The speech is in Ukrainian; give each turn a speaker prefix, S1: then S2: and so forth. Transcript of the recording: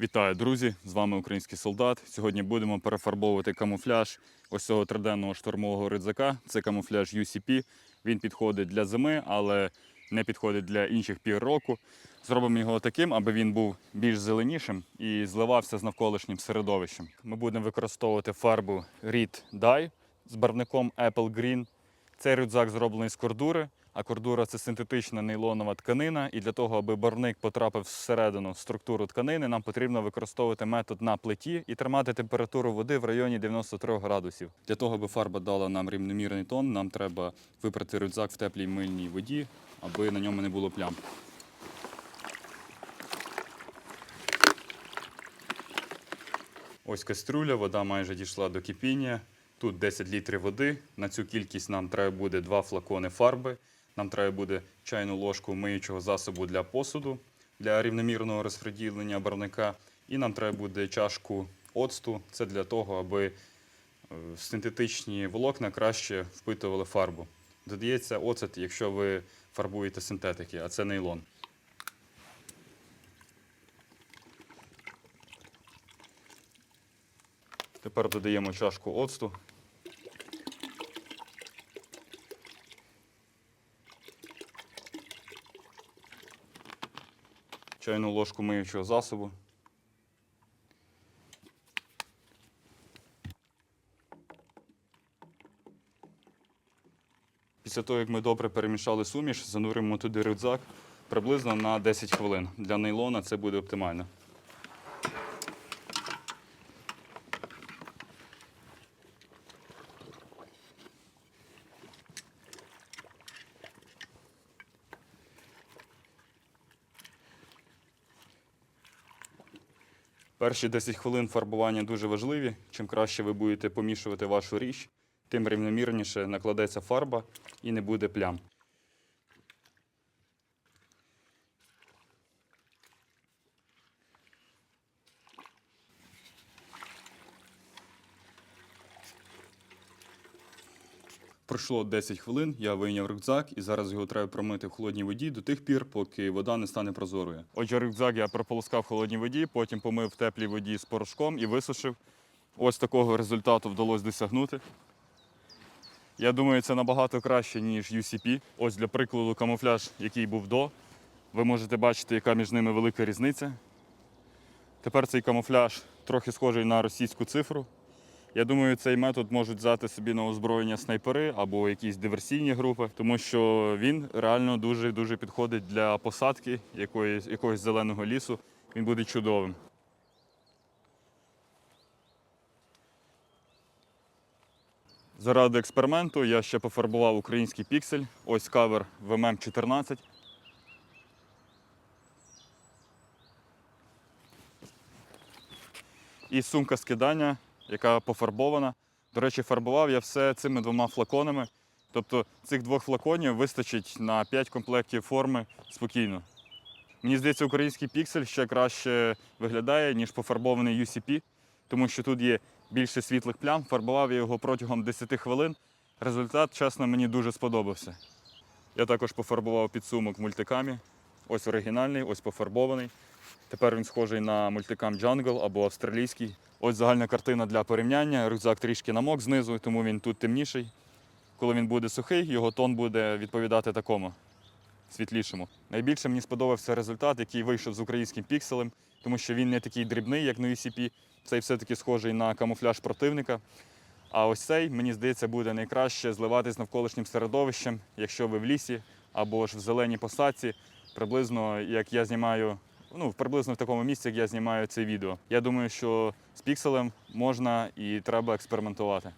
S1: Вітаю, друзі! З вами український солдат. Сьогодні будемо перефарбовувати камуфляж ось цього триденного штурмового рюкзака. Це камуфляж UCP. Він підходить для зими, але не підходить для інших пір року. Зробимо його таким, аби він був більш зеленішим і зливався з навколишнім середовищем. Ми будемо використовувати фарбу Reed Dye з барвником Apple Green. Цей рюкзак зроблений з кордури, а кордура це синтетична нейлонова тканина. І для того, аби барвник потрапив всередину структуру тканини, нам потрібно використовувати метод на плиті і тримати температуру води в районі 93 градусів. Для того, аби фарба дала нам рівномірний тон, нам треба випрати рюкзак в теплій мильній воді, аби на ньому не було плям. Ось каструля, вода майже дійшла до кипіння. Тут 10 літрів води. На цю кількість нам треба буде 2 флакони фарби. Нам треба буде чайну ложку миючого засобу для посуду для рівномірного розподілення барвника. І нам треба буде чашку оцту. Це для того, аби е, синтетичні волокна краще впитували фарбу. Додається оцет, якщо ви фарбуєте синтетики, а це нейлон. Тепер додаємо чашку оцту. Чайну ложку миючого засобу. Після того, як ми добре перемішали суміш, зануримо туди рюкзак приблизно на 10 хвилин. Для нейлона це буде оптимально. Перші 10 хвилин фарбування дуже важливі. Чим краще ви будете помішувати вашу річ, тим рівномірніше накладеться фарба і не буде плям. Пройшло 10 хвилин, я вийняв рюкзак і зараз його треба промити в холодній воді до тих пір, поки вода не стане прозорою. Отже, рюкзак я прополоскав в холодній воді, потім помив в теплій воді з порошком і висушив. Ось такого результату вдалося досягнути. Я думаю, це набагато краще, ніж UCP. Ось для прикладу камуфляж, який був до. Ви можете бачити, яка між ними велика різниця. Тепер цей камуфляж трохи схожий на російську цифру. Я думаю, цей метод можуть взяти собі на озброєння снайпери або якісь диверсійні групи, тому що він реально дуже дуже підходить для посадки якоїсь, якогось зеленого лісу. Він буде чудовим. Заради експерименту я ще пофарбував український піксель. Ось кавер ВММ 14. І сумка скидання, яка пофарбована. До речі, фарбував я все цими двома флаконами. Тобто цих двох флаконів вистачить на 5 комплектів форми спокійно. Мені здається, український піксель ще краще виглядає, ніж пофарбований UCP, тому що тут є більше світлих плям. Фарбував я його протягом 10 хвилин. Результат, чесно, мені дуже сподобався. Я також пофарбував підсумок в мультикамі. Ось оригінальний, ось пофарбований. Тепер він схожий на мультикам Jungle або австралійський. Ось загальна картина для порівняння. Рюкзак трішки намок знизу, тому він тут темніший. Коли він буде сухий, його тон буде відповідати такому світлішому. Найбільше мені сподобався результат, який вийшов з українським пікселем, тому що він не такий дрібний, як на UCP. Цей все-таки схожий на камуфляж противника. А ось цей, мені здається, буде найкраще зливати з навколишнім середовищем, якщо ви в лісі або ж в зеленій посадці, приблизно як я знімаю, ну приблизно в такому місці, як я знімаю це відео. Я думаю, що з пікселем можна і треба експериментувати.